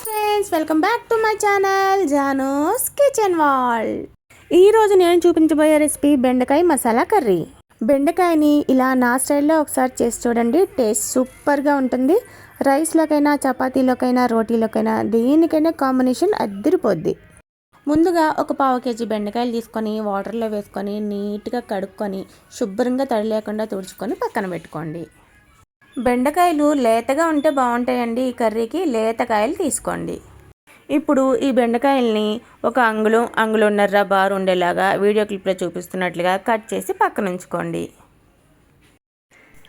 Friends welcome back to my channel జానోస్ kitchen wall ఈరోజు నేను చూపించబోయే రెసిపీ బెండకాయ మసాలా కర్రీ. బెండకాయని ఇలా నా స్టైల్లో ఒకసారి చేసి చూడండి టేస్ట్ సూపర్గా ఉంటుంది. రైస్లోకైనా చపాతీలోకైనా రోటీలోకైనా దేనికైనా కాంబినేషన్ అద్దరిపోద్ది. ముందుగా ఒక పావు కేజీ బెండకాయలు తీసుకొని వాటర్లో వేసుకొని నీట్గా కడుక్కొని శుభ్రంగా తడి లేకుండా తుడుచుకొని పక్కన పెట్టుకోండి. బెండకాయలు లేతగా ఉంటే బాగుంటాయండి ఈ కర్రీకి. లేతకాయలు తీసుకోండి. ఇప్పుడు ఈ బెండకాయల్ని ఒక అంగుళం అంగుళన్నర బార్ ఉండేలాగా వీడియో క్లిప్లో చూపిస్తున్నట్లుగా కట్ చేసి పక్కన ఉంచుకోండి.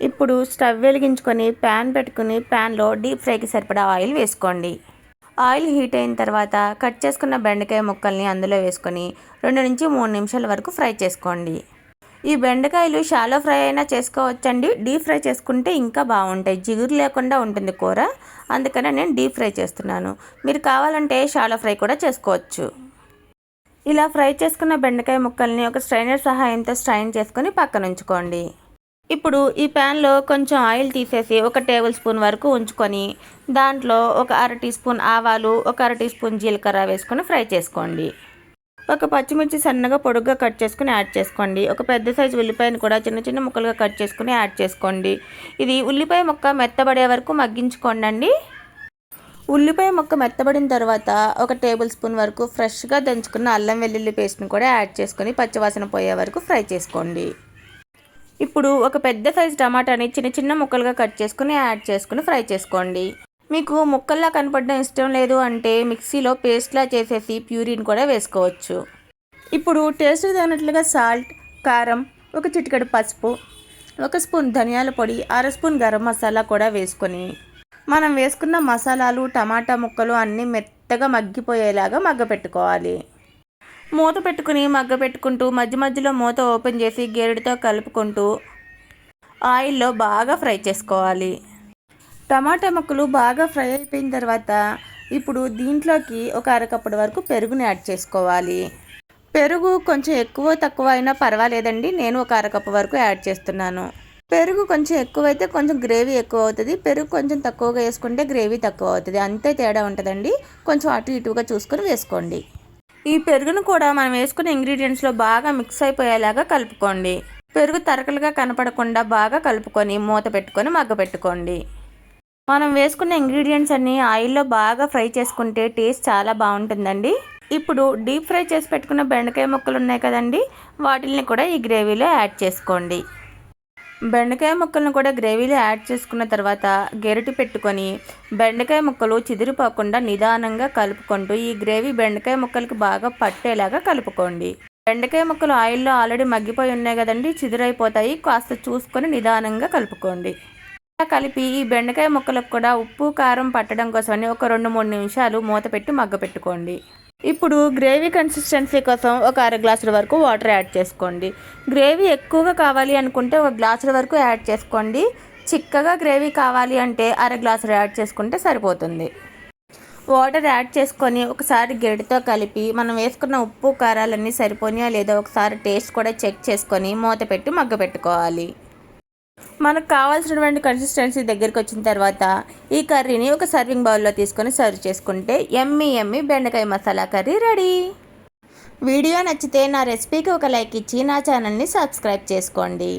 ఇప్పుడు స్టవ్ వెలిగించుకొని ప్యాన్ పెట్టుకుని ప్యాన్లో డీప్ ఫ్రైకి సరిపడా ఆయిల్ వేసుకోండి. ఆయిల్ హీట్ అయిన తర్వాత కట్ చేసుకున్న బెండకాయ ముక్కల్ని అందులో వేసుకొని రెండు నుంచి మూడు నిమిషాల వరకు ఫ్రై చేసుకోండి. ఈ బెండకాయలు షాలో ఫ్రై అయినా చేసుకోవచ్చండి. డీప్ ఫ్రై చేసుకుంటే ఇంకా బాగుంటాయి. జిగురు లేకుండా ఉంటుంది కూర. అందుకనే నేను డీప్ ఫ్రై చేస్తున్నాను. మీరు కావాలంటే షాలో ఫ్రై కూడా చేసుకోవచ్చు. ఇలా ఫ్రై చేసుకున్న బెండకాయ ముక్కల్ని ఒక స్ట్రైనర్ సహాయంతో స్ట్రైన్ చేసుకొని పక్కన ఉంచుకోండి. ఇప్పుడు ఈ ప్యాన్లో కొంచెం ఆయిల్ తీసేసి ఒక టేబుల్ స్పూన్ వరకు ఉంచుకొని దాంట్లో ఒక అర టీ స్పూన్ ఆవాలు ఒక అర టీ స్పూన్ జీలకర్ర వేసుకొని ఫ్రై చేసుకోండి. ఒక పచ్చిమిర్చి సన్నగా పొడుగ్గా కట్ చేసుకుని యాడ్ చేసుకోండి. ఒక పెద్ద సైజు ఉల్లిపాయను కూడా చిన్న చిన్న ముక్కలుగా కట్ చేసుకుని యాడ్ చేసుకోండి. ఇది ఉల్లిపాయ ముక్క మెత్తబడే వరకు మగ్గించుకోండి ఉల్లిపాయ ముక్క మెత్తబడిన తర్వాత ఒక టేబుల్ స్పూన్ వరకు ఫ్రెష్గా దంచుకున్న అల్లం వెల్లుల్లి పేస్ట్ని కూడా యాడ్ చేసుకొని పచ్చివాసన పోయే వరకు ఫ్రై చేసుకోండి. ఇప్పుడు ఒక పెద్ద సైజు టమాటాని చిన్న చిన్న ముక్కలుగా కట్ చేసుకుని యాడ్ చేసుకుని ఫ్రై చేసుకోండి. మీకు ముక్కల్లా కనపడడం ఇష్టం లేదు అంటే మిక్సీలో పేస్ట్లా చేసేసి ప్యూరిన్ కూడా వేసుకోవచ్చు. ఇప్పుడు టేస్ట్ తగినట్లుగా సాల్ట్ కారం ఒక చిటికెడు పసుపు ఒక స్పూన్ ధనియాల పొడి అర స్పూన్ గరం మసాలా కూడా వేసుకొని మనం వేసుకున్న మసాలాలు టమాటా ముక్కలు అన్నీ మెత్తగా మగ్గిపోయేలాగా మగ్గ పెట్టుకోవాలి. మూత పెట్టుకుని మగ్గ పెట్టుకుంటూ మధ్య మధ్యలో మూత ఓపెన్ చేసి గేరుడితో కలుపుకుంటూ ఆయిల్లో బాగా ఫ్రై చేసుకోవాలి. టమాటా ముక్కలు బాగా ఫ్రై అయిపోయిన తర్వాత ఇప్పుడు దీంట్లోకి ఒక అరకప్పటి వరకు పెరుగుని యాడ్ చేసుకోవాలి. పెరుగు కొంచెం ఎక్కువ తక్కువ అయినా పర్వాలేదండి. నేను ఒక అరకప్పు వరకు యాడ్ చేస్తున్నాను. పెరుగు కొంచెం ఎక్కువైతే కొంచెం గ్రేవీ ఎక్కువ అవుతుంది. పెరుగు కొంచెం తక్కువగా వేసుకుంటే గ్రేవీ తక్కువ అవుతుంది. అంతే తేడా ఉంటుందండి. కొంచెం అటు ఇటుగా చూసుకొని వేసుకోండి. ఈ పెరుగును కూడా మనం వేసుకున్న ఇంగ్రీడియంట్స్లో బాగా మిక్స్ అయిపోయేలాగా కలుపుకోండి. పెరుగు తరకలుగా కనపడకుండా బాగా కలుపుకొని మూత పెట్టుకొని మగ్గ పెట్టుకోండి. మనం వేసుకున్న ఇంగ్రీడియంట్స్ అన్నీ ఆయిల్లో బాగా ఫ్రై చేసుకుంటే టేస్ట్ చాలా బాగుంటుందండి. ఇప్పుడు డీప్ ఫ్రై చేసి పెట్టుకున్న బెండకాయ ముక్కలు ఉన్నాయి కదండి వాటిల్ని కూడా ఈ గ్రేవీలో యాడ్ చేసుకోండి. బెండకాయ ముక్కలను కూడా గ్రేవీలో యాడ్ చేసుకున్న తర్వాత గెరటి పెట్టుకొని బెండకాయ ముక్కలు చిదిరిపోకుండా నిదానంగా కలుపుకుంటూ ఈ గ్రేవీ బెండకాయ ముక్కలకి బాగా పట్టేలాగా కలుపుకోండి. బెండకాయ ముక్కలు ఆయిల్లో ఆల్రెడీ మగ్గిపోయి ఉన్నాయి కదండి చిదిరైపోతాయి. కాస్త చూసుకొని నిదానంగా కలుపుకోండి. కలిపి ఈ బెండకాయ ముక్కలకు కూడా ఉప్పు కారం పట్టడం కోసమని ఒక రెండు మూడు నిమిషాలు మూత పెట్టి మగ్గ పెట్టుకోండి. ఇప్పుడు గ్రేవీ కన్సిస్టెన్సీ కోసం ఒక అర గ్లాసుల వరకు వాటర్ యాడ్ చేసుకోండి. గ్రేవీ ఎక్కువగా కావాలి అనుకుంటే ఒక గ్లాసుల వరకు యాడ్ చేసుకోండి. చిక్కగా గ్రేవీ కావాలి అంటే అర గ్లాసులు యాడ్ చేసుకుంటే సరిపోతుంది. వాటర్ యాడ్ చేసుకొని ఒకసారి గెడితో కలిపి మనం వేసుకున్న ఉప్పు కారాలన్నీ సరిపోయా లేదా ఒకసారి టేస్ట్ కూడా చెక్ చేసుకొని మూత పెట్టి మగ్గ పెట్టుకోవాలి. మనకు కావాల్సినటువంటి కన్సిస్టెన్సీ దగ్గరికి వచ్చిన తర్వాత ఈ కర్రీని ఒక సర్వింగ్ బౌల్లో తీసుకొని సర్వ్ చేసుకుంటే ఎమ్మి ఎమ్మి బెండకాయ మసాలా కర్రీ రెడీ వీడియో నచ్చితే నా రెసిపీకి ఒక లైక్ ఇచ్చి నా ఛానల్ని సబ్స్క్రైబ్ చేసుకోండి.